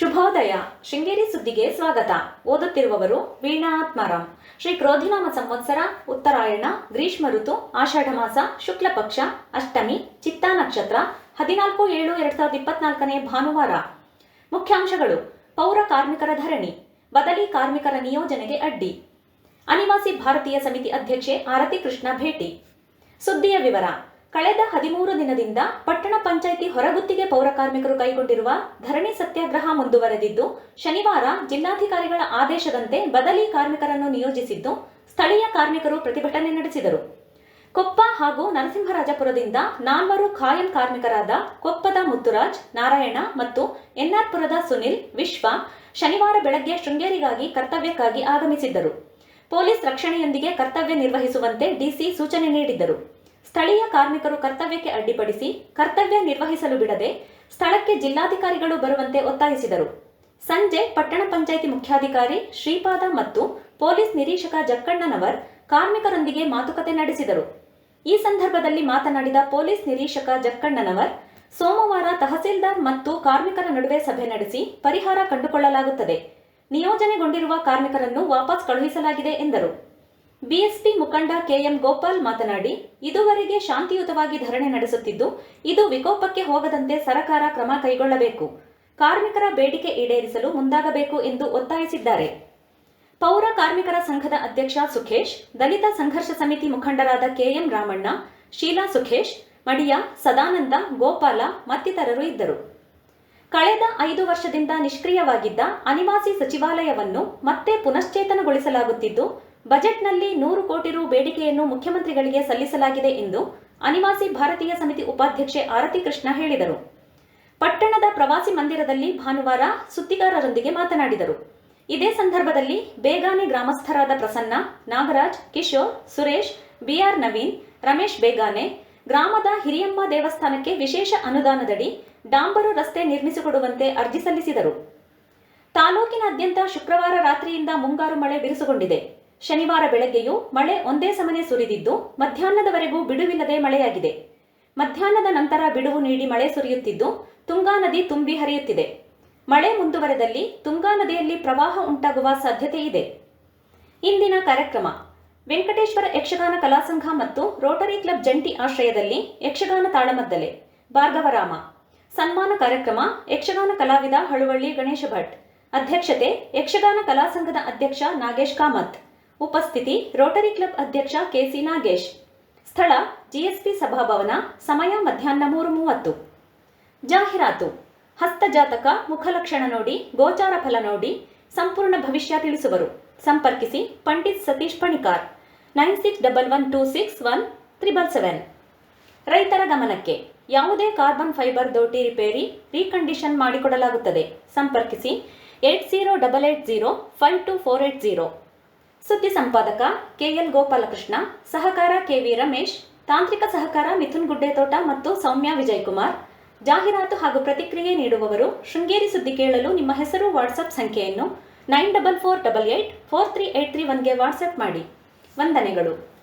ಶುಭೋದಯ. ಶೃಂಗೇರಿ ಸುದ್ದಿಗೆ ಸ್ವಾಗತ. ಓದುತ್ತಿರುವವರು ವೀಣಾ ಆತ್ಮಾರಾಮ್ ಶ್ರೀ ಕ್ರೋಧಿನಾಮ ಸಂವತ್ಸರ, ಉತ್ತರಾಯಣ, ಗ್ರೀಷ್ಮ ಋತು, ಆಷಾಢ ಮಾಸ, ಶುಕ್ಲ ಪಕ್ಷ, ಅಷ್ಟಮಿ, ಚಿತ್ತಾ ನಕ್ಷತ್ರ, ಹದಿನಾಲ್ಕು ಏಳು ಎರಡ್ ಸಾವಿರದ ಇಪ್ಪತ್ನಾಲ್ಕನೇ ಭಾನುವಾರ. ಮುಖ್ಯಾಂಶಗಳು. ಪೌರ ಕಾರ್ಮಿಕರ ಧರಣಿ. ಬದಲಿ ಕಾರ್ಮಿಕರ ನಿಯೋಜನೆಗೆ ಅಡ್ಡಿ. ಅನಿವಾಸಿ ಭಾರತೀಯ ಸಮಿತಿ ಅಧ್ಯಕ್ಷೆ ಆರತಿ ಕೃಷ್ಣ ಭೇಟಿ. ಸುದ್ದಿಯ ವಿವರ. ಕಳೆದ ಹದಿಮೂರು ದಿನದಿಂದ ಪಟ್ಟಣ ಪಂಚಾಯಿತಿ ಹೊರಗುತ್ತಿಗೆ ಪೌರ ಕಾರ್ಮಿಕರು ಕೈಗೊಂಡಿರುವ ಧರಣಿ ಸತ್ಯಾಗ್ರಹ ಮುಂದುವರೆದಿದ್ದು, ಶನಿವಾರ ಜಿಲ್ಲಾಧಿಕಾರಿಗಳ ಆದೇಶದಂತೆ ಬದಲಿ ಕಾರ್ಮಿಕರನ್ನು ನಿಯೋಜಿಸಿದ್ದು, ಸ್ಥಳೀಯ ಕಾರ್ಮಿಕರು ಪ್ರತಿಭಟನೆ ನಡೆಸಿದರು. ಕೊಪ್ಪ ಹಾಗೂ ನರಸಿಂಹರಾಜಪುರದಿಂದ ನಾಲ್ವರು ಖಾಯಂ ಕಾರ್ಮಿಕರಾದ ಕೊಪ್ಪದ ಮುತ್ತುರಾಜ್, ನಾರಾಯಣ ಮತ್ತು ಎನ್ಆರ್ಪುರದ ಸುನಿಲ್, ವಿಶ್ವ ಶನಿವಾರ ಬೆಳಗ್ಗೆ ಶೃಂಗೇರಿಗಾಗಿ ಕರ್ತವ್ಯಕ್ಕಾಗಿ ಆಗಮಿಸಿದ್ದರು. ಪೊಲೀಸ್ ರಕ್ಷಣೆಯೊಂದಿಗೆ ಕರ್ತವ್ಯ ನಿರ್ವಹಿಸುವಂತೆ ಡಿಸಿ ಸೂಚನೆ ನೀಡಿದ್ದರು. ಸ್ಥಳೀಯ ಕಾರ್ಮಿಕರು ಕರ್ತವ್ಯಕ್ಕೆ ಅಡ್ಡಿಪಡಿಸಿ ಕರ್ತವ್ಯ ನಿರ್ವಹಿಸಲು ಬಿಡದೆ ಸ್ಥಳಕ್ಕೆ ಜಿಲ್ಲಾಧಿಕಾರಿಗಳು ಬರುವಂತೆ ಒತ್ತಾಯಿಸಿದರು. ಸಂಜೆ ಪಟ್ಟಣ ಪಂಚಾಯಿತಿ ಮುಖ್ಯಾಧಿಕಾರಿ ಶ್ರೀಪಾದ ಮತ್ತು ಪೊಲೀಸ್ ನಿರೀಕ್ಷಕ ಜಕ್ಕಣ್ಣನವರ್ ಕಾರ್ಮಿಕರೊಂದಿಗೆ ಮಾತುಕತೆ ನಡೆಸಿದರು. ಈ ಸಂದರ್ಭದಲ್ಲಿ ಮಾತನಾಡಿದ ಪೊಲೀಸ್ ನಿರೀಕ್ಷಕ ಜಕ್ಕಣ್ಣನವರ್, ಸೋಮವಾರ ತಹಸೀಲ್ದಾರ್ ಮತ್ತು ಕಾರ್ಮಿಕರ ನಡುವೆ ಸಭೆ ನಡೆಸಿ ಪರಿಹಾರ ಕಂಡುಕೊಳ್ಳಲಾಗುತ್ತದೆ. ನಿಯೋಜನೆಗೊಂಡಿರುವ ಕಾರ್ಮಿಕರನ್ನು ವಾಪಸ್ ಕಳುಹಿಸಲಾಗಿದೆ ಎಂದರು. ಬಿಎಸ್ಪಿ ಮುಖಂಡ ಕೆಎಂ ಗೋಪಾಲ್ ಮಾತನಾಡಿ, ಇದುವರೆಗೆ ಶಾಂತಿಯುತವಾಗಿ ಧರಣಿ ನಡೆಸುತ್ತಿದ್ದು, ಇದು ವಿಕೋಪಕ್ಕೆ ಹೋಗದಂತೆ ಸರಕಾರ ಕ್ರಮ ಕೈಗೊಳ್ಳಬೇಕು. ಕಾರ್ಮಿಕರ ಬೇಡಿಕೆ ಈಡೇರಿಸಲು ಮುಂದಾಗಬೇಕು ಎಂದು ಒತ್ತಾಯಿಸಿದ್ದಾರೆ. ಪೌರ ಕಾರ್ಮಿಕರ ಸಂಘದ ಅಧ್ಯಕ್ಷ ಸುಖೇಶ್, ದಲಿತ ಸಂಘರ್ಷ ಸಮಿತಿ ಮುಖಂಡರಾದ ಕೆಎಂ ರಾಮಣ್ಣ, ಶೀಲಾ ಸುಖೇಶ್, ಮಡಿಯಾ ಸದಾನಂದ, ಗೋಪಾಲ ಮತ್ತಿತರರು ಇದ್ದರು. ಕಳೆದ ಐದು ವರ್ಷದಿಂದ ನಿಷ್ಕ್ರಿಯವಾಗಿದ್ದ ಅನಿವಾಸಿ ಸಚಿವಾಲಯವನ್ನು ಮತ್ತೆ ಪುನಶ್ಚೇತನಗೊಳಿಸಲಾಗುತ್ತಿದ್ದು, ಬಜೆಟ್ನಲ್ಲಿ ನೂರು ಕೋಟಿ ರು ಬೇಡಿಕೆಯನ್ನು ಮುಖ್ಯಮಂತ್ರಿಗಳಿಗೆ ಸಲ್ಲಿಸಲಾಗಿದೆ ಎಂದು ಅನಿವಾಸಿ ಭಾರತೀಯ ಸಮಿತಿ ಉಪಾಧ್ಯಕ್ಷೆ ಆರತಿ ಕೃಷ್ಣ ಹೇಳಿದರು. ಪಟ್ಟಣದ ಪ್ರವಾಸಿ ಮಂದಿರದಲ್ಲಿ ಭಾನುವಾರ ಸುದ್ದಿಗಾರರೊಂದಿಗೆ ಮಾತನಾಡಿದರು. ಇದೇ ಸಂದರ್ಭದಲ್ಲಿ ಬೇಗಾನೆ ಗ್ರಾಮಸ್ಥರಾದ ಪ್ರಸನ್ನ, ನಾಗರಾಜ್, ಕಿಶೋರ್, ಸುರೇಶ್, ಬಿಆರ್ ನವೀನ್, ರಮೇಶ್ ಬೇಗಾನೆ ಗ್ರಾಮದ ಹಿರಿಯಮ್ಮ ದೇವಸ್ಥಾನಕ್ಕೆ ವಿಶೇಷ ಅನುದಾನದಡಿ ಡಾಂಬರು ರಸ್ತೆ ನಿರ್ಮಿಸಿಕೊಡುವಂತೆ ಅರ್ಜಿ ಸಲ್ಲಿಸಿದರು. ತಾಲೂಕಿನಾದ್ಯಂತ ಶುಕ್ರವಾರ ರಾತ್ರಿಯಿಂದ ಮುಂಗಾರು ಮಳೆ ಬಿರುಸುಗೊಂಡಿದೆ. ಶನಿವಾರ ಬೆಳಗ್ಗೆಯೂ ಮಳೆ ಒಂದೇ ಸಮನೆ ಸುರಿದಿದ್ದು, ಮಧ್ಯಾಹ್ನದವರೆಗೂ ಬಿಡುವಿಲ್ಲದೆ ಮಳೆಯಾಗಿದೆ. ಮಧ್ಯಾಹ್ನದ ನಂತರ ಬಿಡುವು ನೀಡಿ ಮಳೆ ಸುರಿಯುತ್ತಿದ್ದು, ತುಂಗಾ ನದಿ ತುಂಬಿ ಹರಿಯುತ್ತಿದೆ. ಮಳೆ ಮುಂದುವರೆದಲ್ಲಿ ತುಂಗಾ ನದಿಯಲ್ಲಿ ಪ್ರವಾಹ ಉಂಟಾಗುವ ಸಾಧ್ಯತೆ ಇದೆ ಇಂದಿನ ಕಾರ್ಯಕ್ರಮ. ವೆಂಕಟೇಶ್ವರ ಯಕ್ಷಗಾನ ಕಲಾಸಂಘ ಮತ್ತು ರೋಟರಿ ಕ್ಲಬ್ ಜಂಟಿ ಆಶ್ರಯದಲ್ಲಿ ಯಕ್ಷಗಾನ ತಾಳಮದ್ದಲೆ, ಭಾರ್ಗವರಾಮ. ಸನ್ಮಾನ ಕಾರ್ಯಕ್ರಮ, ಯಕ್ಷಗಾನ ಕಲಾವಿದ ಹಳುವಳ್ಳಿ ಗಣೇಶ ಭಟ್. ಅಧ್ಯಕ್ಷತೆ, ಯಕ್ಷಗಾನ ಕಲಾಸಂಘದ ಅಧ್ಯಕ್ಷ ನಾಗೇಶ್ ಕಾಮತ್. ಉಪಸ್ಥಿತಿ, ರೋಟರಿ ಕ್ಲಬ್ ಅಧ್ಯಕ್ಷ ಕೆಸಿ ನಾಗೇಶ್. ಸ್ಥಳ, ಜಿಎಸ್ಪಿ ಸಭಾಭವನ, ಸಮಯ ಮಧ್ಯಾಹ್ನ ಮೂರು ಮೂವತ್ತು. ಜಾಹೀರಾತು ಹಸ್ತಜಾತಕ ಮುಖಲಕ್ಷಣ ನೋಡಿ, ಗೋಚಾರ ಫಲ ನೋಡಿ, ಸಂಪೂರ್ಣ ಭವಿಷ್ಯ ತಿಳಿಸುವರು. ಸಂಪರ್ಕಿಸಿ Pandit Satish Panikar. Nine six double one two six one triple seven. ರೈತರ ಗಮನಕ್ಕೆ ಯಾವುದೇ ಕಾರ್ಬನ್ ಫೈಬರ್ ದೋಟಿ ರಿಪೇರಿ, ರೀಕಂಡೀಷನ್ ಮಾಡಿಕೊಡಲಾಗುತ್ತದೆ. ಸಂಪರ್ಕಿಸಿ eight zero double eight zero five two four eight zero ಸುದ್ದಿ ಸಂಪಾದಕ ಕೆಎಲ್ ಗೋಪಾಲಕೃಷ್ಣ, ಸಹಕಾರ ಕೆವಿ ರಮೇಶ್, ತಾಂತ್ರಿಕ ಸಹಕಾರ ಮಿಥುನ್ ಗುಡ್ಡೆತೋಟ ಮತ್ತು ಸೌಮ್ಯ ವಿಜಯಕುಮಾರ್. ಜಾಹೀರಾತು ಹಾಗೂ ಪ್ರತಿಕ್ರಿಯೆ ನೀಡುವವರು ಶೃಂಗೇರಿ ಸುದ್ದಿ ಕೇಳಲು ನಿಮ್ಮ ಹೆಸರು, ವಾಟ್ಸಪ್ ಸಂಖ್ಯೆಯನ್ನು nine double four double eight four three eight three ಒನ್ಗೆ WhatsApp ಮಾಡಿ. ವಂದನೆಗಳು.